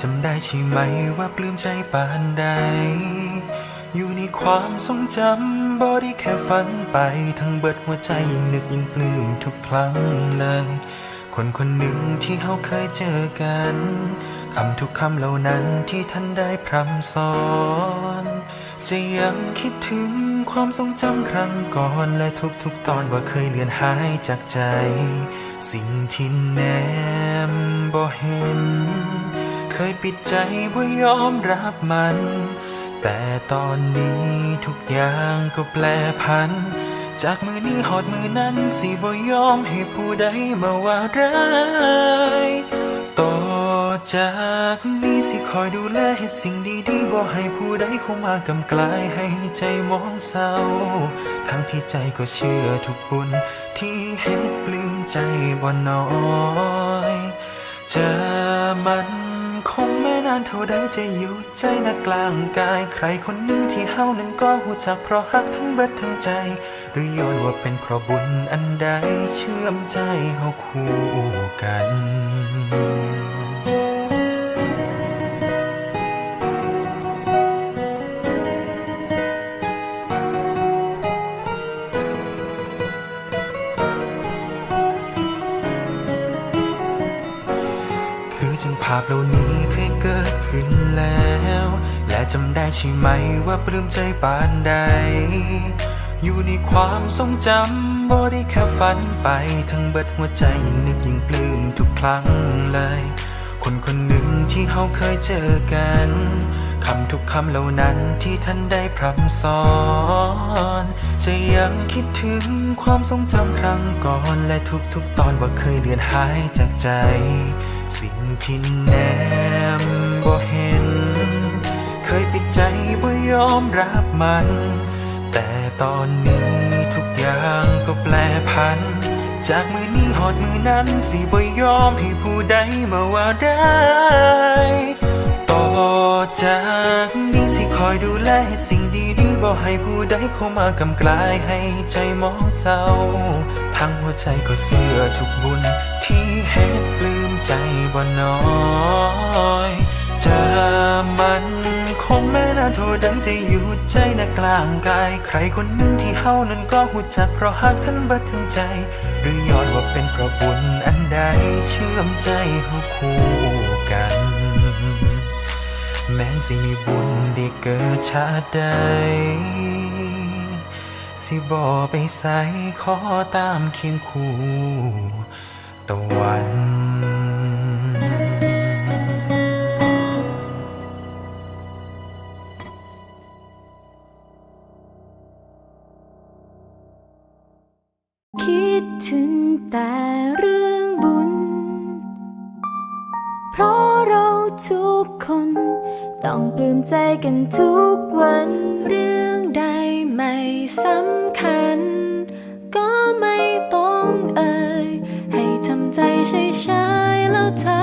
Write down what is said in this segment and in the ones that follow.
จำได้ใช่ไหมว่าปลื้มใจปานใด อยู่ในความทรงจำบ่ได้แค่ฝันไป ทั้งเบิดหัวใจยิ่งนึกยิ่งปลื้มทุกครั้งเลย คนคนหนึ่งที่เขาเคยเจอกันคำทุกคำเหล่านั้นที่ท่านได้พร่ำสอน จะยังคิดถึงความทรงจำครั้งก่อนและทุกๆตอนว่าเคยเลือนหายจากใจ สิ่งที่แนมบ่เห็น เคยปิดใจว่ายอมรับมัน แต่ตอนนี้ทุกอย่างก็แปลพัน จากมือนี้หอดมือนั้นสิบ่ยอมให้ผู้ใดมาว่าร้ายต่อจากนี้สิคอยดูแลให้สิ่งดีๆบ่ให้ผู้ใดเข้ามากำกลายให้ใจมองเศร้า ทั้งที่ใจก็เชื่อทุกบุญที่เฮ็ดปลื้มใจบ่น้อยจะมัน นานเท่าใดจะอยู่ใจนักกลางกาย ใครคนหนึ่งที่เฮานั้นก็หูจักเพราะฮักทั้งเบิดทั้งใจ หรือย้อนว่าเป็นเพราะบุญอันใดเชื่อมใจเฮาคู่กันคือจังภาพเหล่านี้ กิดขึ้นแล้ว และจำได้ใช่ไหมว่าปลื้มใจปานใด อยู่ในความทรงจำบ่ได้แค่ฝันไป ทั้งเบิดหัวใจยิ่งนึกยิ่งปลื้มทุกครั้งเลย คนคนหนึ่งที่เขาเคยเจอกันคำทุกคำเหล่านั้นที่ท่านได้พร่ำสอน จะยังคิดถึงความทรงจำครั้งก่อน และทุกๆตอนว่าเคยเลือนหายจากใจ สิ่งที่แนมบ่เห็น เคยปิดใจบ่ยอมรับมัน แต่ตอนนี้ทุกอย่างก็แปลพัน จากมือนี้หอดมือนั้นสิบ่ยอมให้ผู้ใดมาว่าได้ ต่อจากนี้สิคอยดูแลให้สิ่งดีๆบ่ให้ผู้ใดเข้ามากำกลายให้ใจมองเศร้า ทั้งหัวใจก็เสื่อทุกบุญที่เฮ็ดเปลื้ม ใจบ่น้อยจะมันคงแม่นาท่าใดจะอยู่ใจนะกลางกาย ใครคนหนึ่งที่เฮานั้นก็หูจักเพราะฮักท่านบิดทั้งใจ หรือย้อนว่าเป็นเพราะบุญอันใดเชื่อมใจเฮาคู่กัน แม้นสิมีบุญได้เกิดชาติใดสิบ่ไปใส่ขอตามเคียงคู่ตะวัน คิดถึงแต่เรื่องบุญ เพราะเราทุกคน ต้องปลื้มใจกันทุกวัน เรื่องใดไม่สำคัญ ก็ไม่ต้องเอ่ย ให้ทำใจเฉยๆแล้วเธอ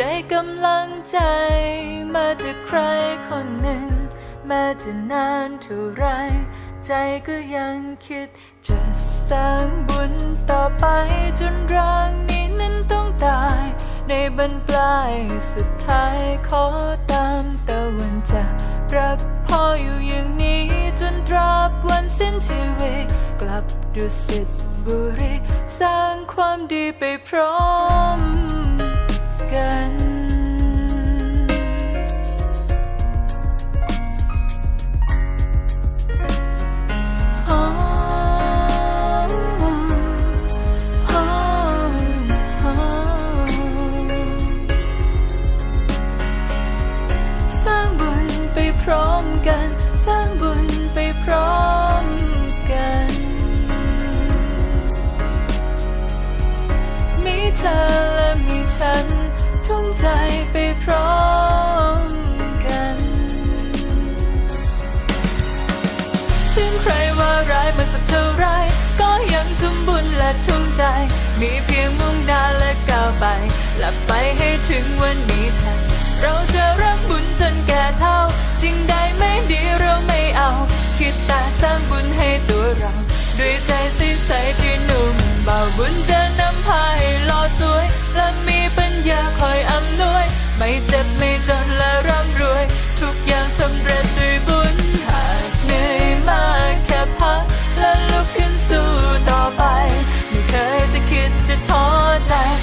ได้กำลังใจมาจากใครคนหนึ่ง แม้จะนานเท่าไร ใจก็ยังคิด จะสร้างบุญต่อไปจนร่างนี้นั้นต้องตาย ในบรรปลายสุดท้ายขอตามตะวันจากรักพ่ออยู่อย่างนี้จนตราบวันสิ้นชีวิตกลับดุสิตบุรี สร้างความดีไปพร้อม กัน ใจ มีเพียงมุ่งหน้าและก้าวไป หลับไปให้ถึงวันนี้ฉัน เราจะรักบุญจนแก่เท่า สิ่งใดไม่ดีเราไม่เอา คิดแต่สร้างบุญให้ตัวเรา ด้วยใจใสๆที่นุ่มเบาบุญจะนำพาให้หล่อสวย และมีปัญญาคอยอำนวย ไม่เจ็บ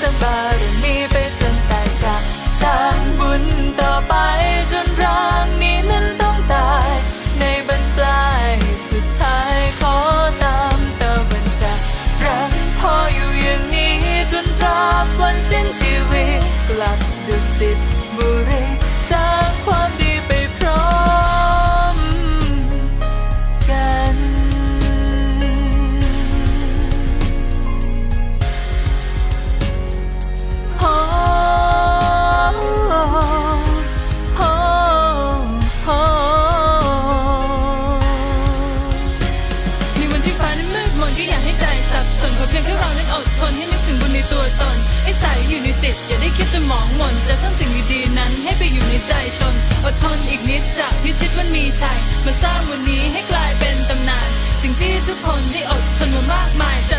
ใจ คิดจะหมองหม่นจะสร้างสิ่งดีๆนั้นให้ไปอยู่ในใจชนอดทนอีกนิดจะพิชิตวันมีชัยมาสร้างวันนี้ให้กลายเป็นตำนาน สิ่งที่ทุกคนได้อดทนมามากมายจะ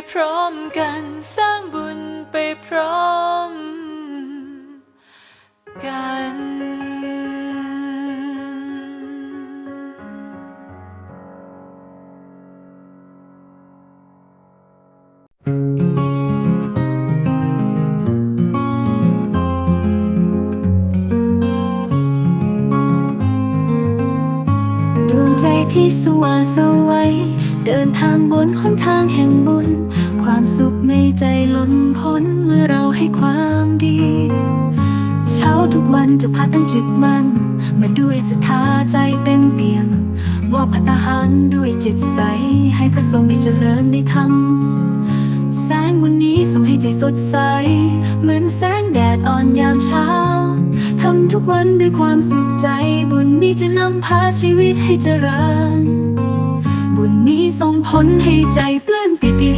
ไปพร้อมกันสร้างบุญไปพร้อมกันที่สว่างสวัย เดินทางบนหนทางแห่งบุญ ความสุขในใจล้นพ้นเมื่อเราให้ความดี เช้าทุกวันจะพาตั้งจิตมันมาด้วยศรัทธาใจเต็มเปี่ยมมอบพัตตาหารด้วยจิตใส ให้พระทรงมีเจริญในธรรมแสงวันนี้ส่งให้ใจสดใส เหมือนแสงแดดอ่อนยามเช้าทำทุกวันด้วยความสุขใจบุญนี้จะนำพาชีวิตให้เจริญ บุญนี้ส่งผลให้ใจปลื้มปิติ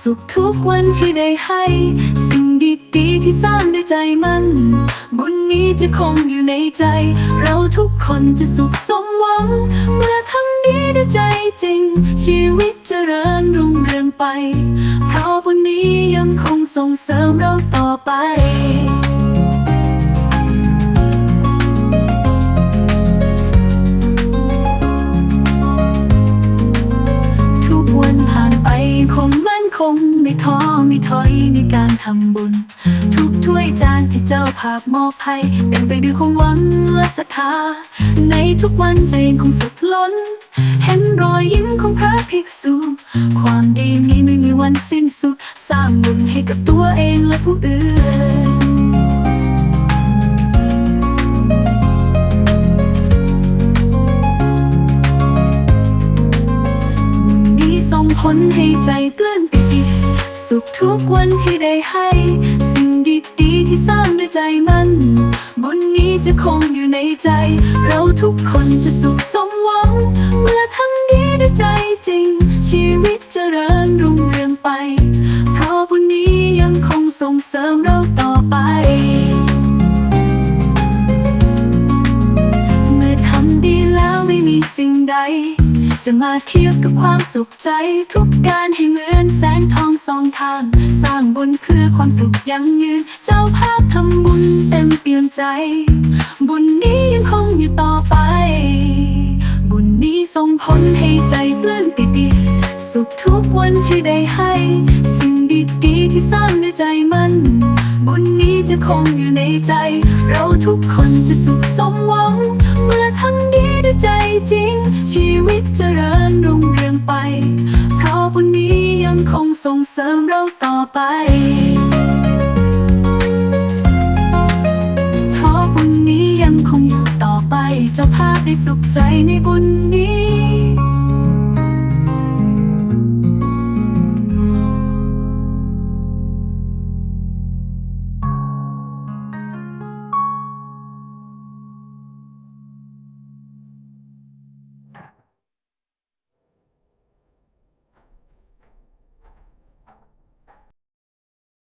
สุขทุกวันที่ได้ให้ สิ่งดีๆที่สร้างด้วยใจมัน บุญนี้จะคงอยู่ในใจ เราทุกคนจะสุขสมหวัง เมื่อทำดีด้วยใจจริง ชีวิตจเจริญรุ่งเรืองไป เพราะบุญนี้ยังคงส่งเสริมเราต่อไป ถอยในการทำบุญ ทุกถ้วยจานที่เจ้าภาพมอบให้เต็มไปด้วยความหวังและศรัทธา ในทุกวันใจยังคงสุดล้น เห็นรอยยิ้มของพระภิกษุ ความดีนี้ไม่มีวันสิ้นสุด สร้างบุญให้กับตัวเองและผู้อื่นบุญนี้ส่งผลให้ใจปลื้มปิติ สุขทุกวันที่ได้ให้ สิ่งดีๆที่สร้างด้วยใจมัน บุญนี้จะคงอยู่ในใจ เราทุกคนจะสุขสมหวัง เมื่อทำดีด้วยใจจริง ชีวิตจเจริญรุ่งเรืองไป เพราะบุญนี้ยังคงส่งเสริมเราต่อไปเมื่อทำดีแล้วไม่มีสิ่งใด จะมาเทียบกับความสุขใจ ทุกการให้เหมือนแสงทองสองทาง สร้างบุญเพื่อความสุขยั่งยืน เจ้าภาพทำบุญเต็มเปี่ยมใจ บุญนี้ยังคงอยู่ต่อไป บุญนี้ส่งผลให้ใจเปลื้มปิติสุขทุกวันที่ได้ให้ สิ่งดีๆที่สร้างด้วยใจมันบุญนี้จะคงอยู่ในใจ เราทุกคนจะสุขสมหวัง ใจจริง ชีวิตเจริญรุ่งเรืองไป เพราะบุญนี้ยังคงส่งเสริมเราต่อไปเพราะบุญนี้ยังคงอยู่ต่อไปเจ้าภาพได้สุขใจในบุญนี้